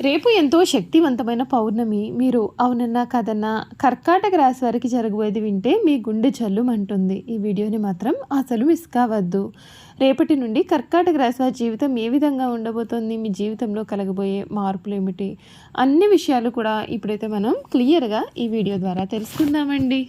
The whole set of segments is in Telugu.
రేపు ఎంతో శక్తివంతమైన పౌర్ణమి. మీరు అవునన్నా కదన్నా కర్కాటక రాశి వారికి జరగబోయేది వింటే మీ గుండె జల్లుమంటుంది. ఈ వీడియోని మాత్రం అసలు మిస్ కావద్దు. రేపటి నుండి కర్కాటక రాశి వారి జీవితం ఏ విధంగా ఉండబోతోంది? మీ జీవితంలో కలగబోయే మార్పులు ఏమిటి? అన్ని విషయాలు కూడా ఇప్పుడైతే మనం క్లియర్గా ఈ వీడియో ద్వారా తెలుసుకుందామండి.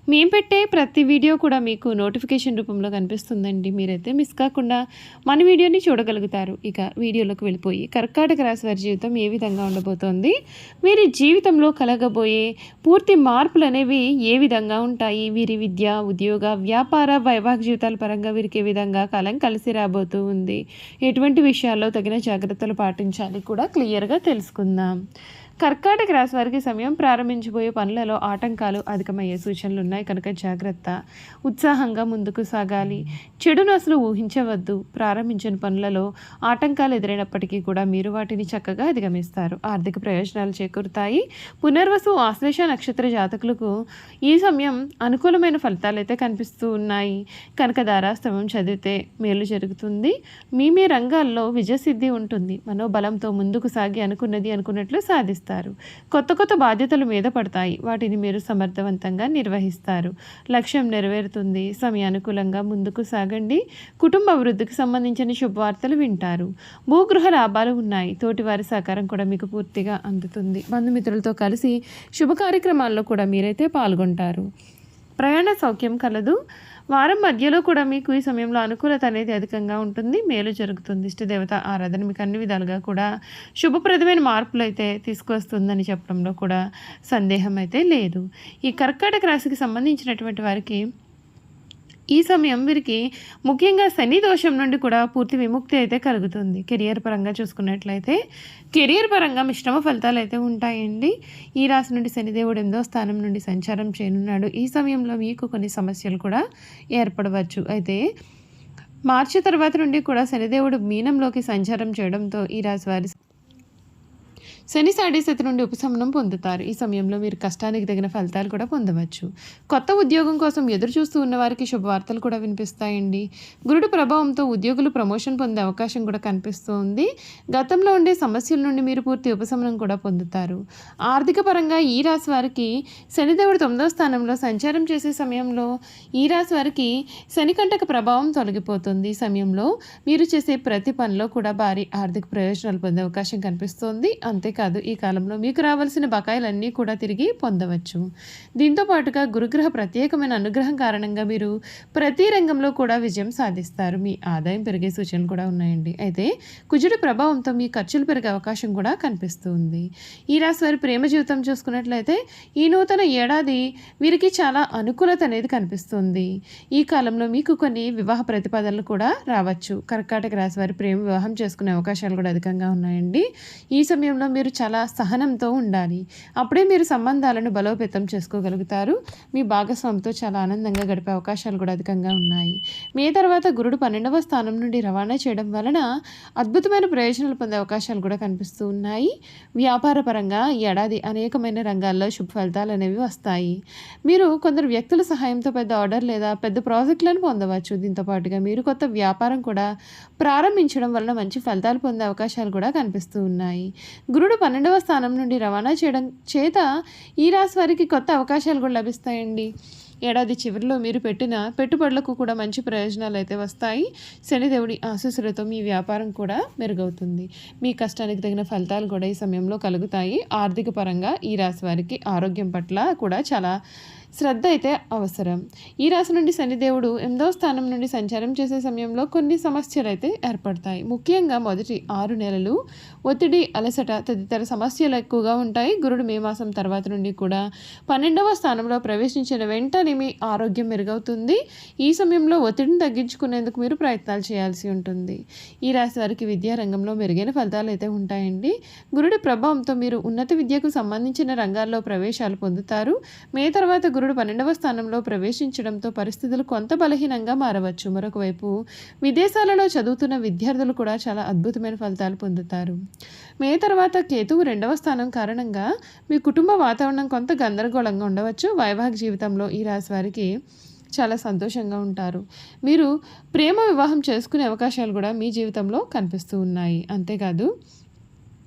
మేము పెట్టే ప్రతి వీడియో కూడా మీకు నోటిఫికేషన్ రూపంలో కనిపిస్తుందండి. మీరైతే మిస్ కాకుండా మన వీడియోని చూడగలుగుతారు. ఇక వీడియోలోకి వెళ్ళిపోయి కర్కాటక రాశి వారి జీవితం ఏ విధంగా ఉండబోతోంది? వీరి జీవితంలో కలగబోయే పూర్తి మార్పులు అనేవి ఏ విధంగా ఉంటాయి? వీరి విద్య ఉద్యోగ వ్యాపార వైవాహిక జీవితాల పరంగా వీరికి ఏ విధంగా కాలం కలిసి రాబోతూ ఉంది ఎటువంటి విషయాల్లో తగిన జాగ్రత్తలు పాటించాలి కూడా క్లియర్గా తెలుసుకుందాం. కర్కాటక రాశి వారికి సమయం ప్రారంభించబోయే పనులలో ఆటంకాలు అధికమయ్యే సూచనలు ఉన్నాయి కనుక జాగ్రత్త ఉత్సాహంగా ముందుకు సాగాలి. చెడును అసలు ఊహించవద్దు. ప్రారంభించిన పనులలో ఆటంకాలు ఎదురైనప్పటికీ కూడా మీరు వాటిని చక్కగా అధిగమిస్తారు. ఆర్థిక ప్రయోజనాలు చేకూరుతాయి. పునర్వసు ఆశ్లేష నక్షత్ర జాతకులకు ఈ సమయం అనుకూలమైన ఫలితాలు అయితే కనిపిస్తూ ఉన్నాయి. కనుక ధారాస్తవం చదివితే మేలు జరుగుతుంది. మీ మీ రంగాల్లో విజయసిద్ధి ఉంటుంది. మనోబలంతో ముందుకు సాగి అనుకున్నది అనుకున్నట్లు సాధిస్తారు. కొత్త కొత్త బాధ్యతలు మీద పడతాయి. వాటిని మీరు సమర్థవంతంగా నిర్వహిస్తారు. లక్ష్యం నెరవేరుతుంది. సమయానుకూలంగా ముందుకు సాగండి. కుటుంబ వృద్ధికి సంబంధించిన శుభవార్తలు వింటారు. భూగృహ లాభాలు ఉన్నాయి. తోటివారి సహకారం కూడా మీకు పూర్తిగా అందుతుంది. బంధుమిత్రులతో కలిసి శుభ కార్యక్రమాల్లో కూడా మీరైతే పాల్గొంటారు. ప్రయాణ సౌఖ్యం కలదు. వారం మధ్యలో కూడా మీకు ఈ సమయంలో అనుకూలత అనేది అధికంగా ఉంటుంది. మేలు జరుగుతుంది. ఇష్టదేవత ఆరాధన మీకు అన్ని విధాలుగా కూడా శుభప్రదమైన మార్పులు అయితే తీసుకొస్తుందని చెప్పడంలో కూడా సందేహం అయితే లేదు. ఈ కర్కాటక రాశికి సంబంధించినటువంటి వారికి ఈ సమయం వీరికి ముఖ్యంగా శని దోషం నుండి కూడా పూర్తి విముక్తి అయితే కలుగుతుంది. కెరియర్ పరంగా చూసుకున్నట్లయితే కెరియర్ పరంగా మిశ్రమ ఫలితాలు అయితే ఉంటాయండి. ఈ రాశి నుండి శనిదేవుడు ఎనిమిదో స్థానం నుండి సంచారం చేయనున్నాడు. ఈ సమయంలో మీకు కొన్ని సమస్యలు కూడా ఏర్పడవచ్చు. అయితే మార్చి తర్వాత నుండి కూడా శనిదేవుడు మీనంలోకి సంచారం చేయడంతో ఈ రాశి వారి శని సాడేసతి నుండి ఉపశమనం పొందుతారు. ఈ సమయంలో మీరు కష్టానికి తగిన ఫలితాలు కూడా పొందవచ్చు. కొత్త ఉద్యోగం కోసం ఎదురు చూస్తూ ఉన్న వారికి శుభవార్తలు కూడా వినిపిస్తాయండి. గురుడు ప్రభావంతో ఉద్యోగులు ప్రమోషన్ పొందే అవకాశం కూడా కనిపిస్తుంది. గతంలో ఉండే సమస్యల నుండి మీరు పూర్తి ఉపశమనం కూడా పొందుతారు. ఆర్థిక పరంగా ఈ రాశి వారికి శనిదేవుడు తొమ్మిదవ స్థానంలో సంచారం చేసే సమయంలో ఈ రాశి వారికి శనికంటక ప్రభావం తొలగిపోతుంది. ఈ సమయంలో మీరు చేసే ప్రతి పనిలో కూడా భారీ ఆర్థిక ప్రయోజనాలు పొందే అవకాశం కనిపిస్తోంది. అంతేకాదు కాదు ఈ కాలంలో మీకు రావాల్సిన బకాయిలన్నీ కూడా తిరిగి పొందవచ్చు. దీంతో పాటుగా గురుగ్రహ ప్రత్యేకమైన అనుగ్రహం కారణంగా మీరు ప్రతి రంగంలో కూడా విజయం సాధిస్తారు. మీ ఆదాయం పెరిగే సూచనలు కూడా ఉన్నాయండి. అయితే కుజుడి ప్రభావంతో మీ ఖర్చులు పెరిగే అవకాశం కూడా కనిపిస్తుంది. ఈ రాశి వారి ప్రేమ జీవితం చూసుకున్నట్లయితే ఈ నూతన ఏడాది వీరికి చాలా అనుకూలత అనేది కనిపిస్తుంది. ఈ కాలంలో మీకు కొన్ని వివాహ ప్రతిపాదనలు కూడా రావచ్చు. కర్కాటక రాశి వారి ప్రేమ వివాహం చేసుకునే అవకాశాలు కూడా అధికంగా ఉన్నాయండి. ఈ సమయంలో మీరు మీరు చాలా సహనంతో ఉండాలి. అప్పుడే మీరు సంబంధాలను బలోపేతం చేసుకోగలుగుతారు. మీ భాగస్వామితో చాలా ఆనందంగా గడిపే అవకాశాలు కూడా అధికంగా ఉన్నాయి. మీ తర్వాత గురుడు పన్నెండవ స్థానం నుండి రవాణా చేయడం వలన అద్భుతమైన ప్రయోజనాలు పొందే అవకాశాలు కూడా కనిపిస్తూ ఉన్నాయి. వ్యాపార పరంగా ఈ ఏడాది అనేకమైన రంగాల్లో శుభ ఫలితాలు అనేవి వస్తాయి. మీరు కొందరు వ్యక్తుల సహాయంతో పెద్ద ఆర్డర్ లేదా పెద్ద ప్రాజెక్టులను పొందవచ్చు. దీంతో పాటుగా మీరు కొత్త వ్యాపారం కూడా ప్రారంభించడం వలన మంచి ఫలితాలు పొందే అవకాశాలు కూడా కనిపిస్తూ ఉన్నాయి. గురుడు పన్నెండవ స్థానం నుండి రవాణా చేయడం చేత ఈ రాశి వారికి కొత్త అవకాశాలు కూడా లభిస్తాయండి. ఏడాది చివరిలో మీరు పెట్టిన పెట్టుబడులకు కూడా మంచి ప్రయోజనాలు అయితే వస్తాయి. శనిదేవుడి ఆశీస్సులతో మీ వ్యాపారం కూడా మెరుగవుతుంది. మీ కష్టానికి తగిన ఫలితాలు కూడా ఈ సమయంలో కలుగుతాయి. ఆర్థిక పరంగా ఈ రాశి వారికి ఆరోగ్యం పట్ల కూడా చాలా శ్రద్ధ అయితే అవసరం. ఈ రాశి నుండి శనిదేవుడు ఎనిమిదవ స్థానం నుండి సంచారం చేసే సమయంలో కొన్ని సమస్యలు అయితే ఏర్పడతాయి. ముఖ్యంగా మొదటి ఆరు నెలలు ఒత్తిడి అలసట తదితర సమస్యలు ఎక్కువగా ఉంటాయి. గురుడు మే మాసం తర్వాత నుండి కూడా పన్నెండవ స్థానంలో ప్రవేశించిన వెంటనే మీ ఆరోగ్యం మెరుగవుతుంది. ఈ సమయంలో ఒత్తిడిని తగ్గించుకునేందుకు మీరు ప్రయత్నాలు చేయాల్సి ఉంటుంది. ఈ రాశి వారికి విద్యా రంగంలో మెరుగైన ఫలితాలు అయితే ఉంటాయండి. గురుడి ప్రభావంతో మీరు ఉన్నత విద్యకు సంబంధించిన రంగాల్లో ప్రవేశాలు పొందుతారు. మే తర్వాత గురుడు పన్నెండవ స్థానంలో ప్రవేశించడంతో పరిస్థితులు కొంత బలహీనంగా మారవచ్చు. మరొకవైపు విదేశాలలో చదువుతున్న విద్యార్థులు కూడా చాలా అద్భుతమైన ఫలితాలు పొందుతారు. మే తర్వాత కేతువు రెండవ స్థానం కారణంగా మీ కుటుంబ వాతావరణం కొంత గందరగోళంగా ఉండవచ్చు. వైవాహిక జీవితంలో ఈ రాశి వారికి చాలా సంతోషంగా ఉంటారు. మీరు ప్రేమ వివాహం చేసుకునే అవకాశాలు కూడా మీ జీవితంలో కనిపిస్తూ ఉన్నాయి. అంతేకాదు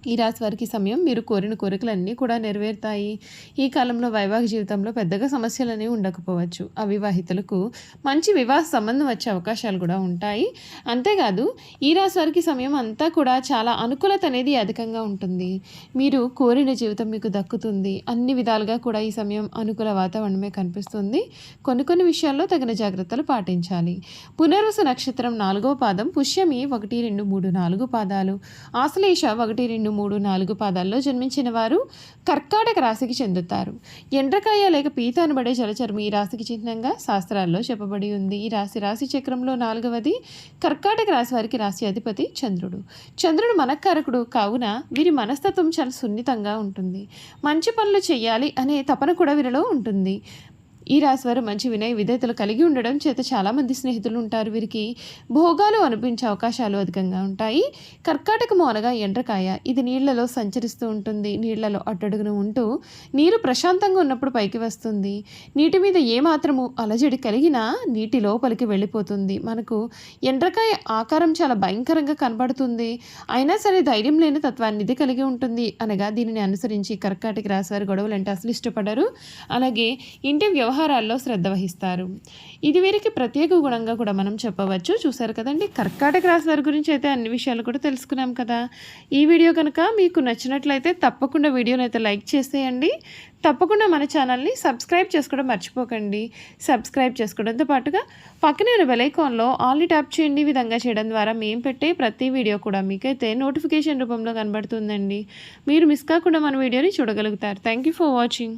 ఈ రాశి వారికి సమయం మీరు కోరిన కోరికలన్నీ కూడా నెరవేరుతాయి. ఈ కాలంలో వైవాహిక జీవితంలో పెద్దగా సమస్యలనేవి ఉండకపోవచ్చు. అవివాహితులకు మంచి వివాహ సంబంధం వచ్చే అవకాశాలు కూడా ఉంటాయి. అంతేకాదు ఈ రాశి వారికి సమయం అంతా కూడా చాలా అనుకూలత అనేది అధికంగా ఉంటుంది. మీరు కోరిన జీవితం మీకు దక్కుతుంది. అన్ని విధాలుగా కూడా ఈ సమయం అనుకూల వాతావరణమే కనిపిస్తుంది. కొన్ని కొన్ని విషయాల్లో తగిన జాగ్రత్తలు పాటించాలి. పునర్వసు నక్షత్రం నాలుగో పాదం పుష్యమి ఒకటి రెండు మూడు నాలుగు పాదాలు. ఆశ్లేష ఒకటి రెండు మూడు నాలుగు పాదాల్లో జన్మించిన వారు కర్కాటక రాశికి చెందుతారు. ఎండ్రకాయ లేక పీత అనబడే జలచర్మి ఈ రాశికి చిహ్నంగా శాస్త్రాల్లో చెప్పబడి ఉంది. ఈ రాశి రాశి చక్రంలో నాలుగవది కర్కాటక రాశి వారికి రాశి అధిపతి చంద్రుడు. చంద్రుడు మనకారకుడు కావున వీరి మనస్తత్వం చాలా సున్నితంగా ఉంటుంది. మంచి పనులు చేయాలి అనే తపన కూడా వీరిలో ఉంటుంది. ఈ రాశివారు మంచి వినయ విధేతలు కలిగి ఉండడం చేత చాలామంది స్నేహితులు ఉంటారు. వీరికి భోగాలు అనిపించే అవకాశాలు అధికంగా ఉంటాయి. కర్కాటకము అనగా ఎండ్రకాయ. ఇది నీళ్ళలో సంచరిస్తూ ఉంటుంది. నీళ్ళలో అట్టడుగున ఉంటూ నీరు ప్రశాంతంగా ఉన్నప్పుడు పైకి వస్తుంది. నీటి మీద ఏమాత్రము అలజడి కలిగినా నీటి లోపలికి వెళ్ళిపోతుంది. మనకు ఎండ్రకాయ ఆకారం చాలా భయంకరంగా కనబడుతుంది. అయినా సరే ధైర్యం లేని తత్వాన్ని ఇది కలిగి ఉంటుంది. అనగా దీనిని అనుసరించి కర్కాటక రాశివారి గొడవలు అంటే అసలు ఇష్టపడరు. అలాగే ఇంటి వ్యవహారాల్లో శ్రద్ధ వహిస్తారు. ఇది వీరికి ప్రత్యేక గుణంగా కూడా మనం చెప్పవచ్చు. చూసారు కదండి? కర్కాటక రాశి వారి గురించి అయితే అన్ని విషయాలు కూడా తెలుసుకున్నాం కదా. ఈ వీడియో కనుక మీకు నచ్చినట్లయితే తప్పకుండా వీడియోని అయితే లైక్ చేసేయండి. తప్పకుండా మన ఛానల్ని సబ్స్క్రైబ్ చేసుకోవడం మర్చిపోకండి. సబ్స్క్రైబ్ చేసుకోవడంతో పాటుగా పక్కనే ఉన్న బెలైకాన్లో ఆల్ని ట్యాప్ చేయండి. విధంగా చేయడం ద్వారా మేము పెట్టే ప్రతి వీడియో కూడా మీకైతే నోటిఫికేషన్ రూపంలో కనబడుతుందండి. మీరు మిస్ కాకుండా మన వీడియోని చూడగలుగుతారు. Thank you for watching.